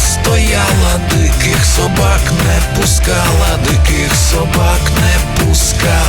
стояла, диких собак не пускала, диких собак не пускала.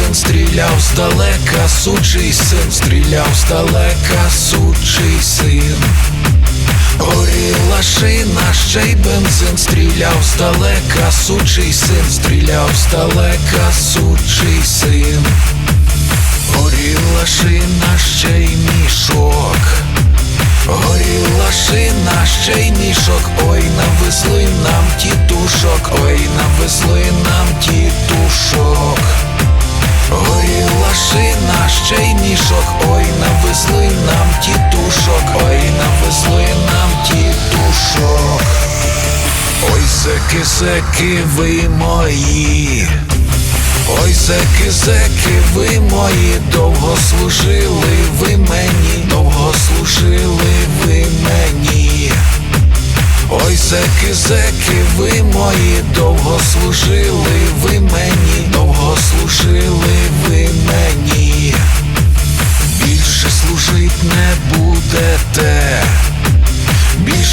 Бензин, стріляв здалека, сучий син, стріляв здалека, сучий син. Горіла шина, ще й бензин, стріляв здалека, сучий син, стріляв здалека, сучий син. Горіла шина, ще й мішок. Горіла шина, ще й мішок, ой, навезли нам тітушок, ой, навезли нам мішок, ой, навезли нам тітушок, ой, навезли нам тітушок. Ой, зеки, зеки, ви мої. Ой, зеки, зеки, ви мої, довго служили ви мені, довго служили ви мені. Ой, зеки, зеки, ви мої, довго служили ви мені, довго служили ви мені.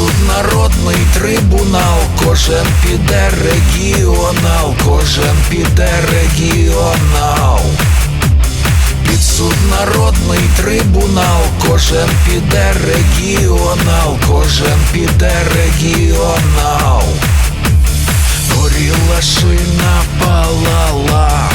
Суд трибунал, кожен піде регіонал, кожен піде регіонал. Під трибунал, кожен піде регіонал, кожен піде регіонал. Горіла шина палала.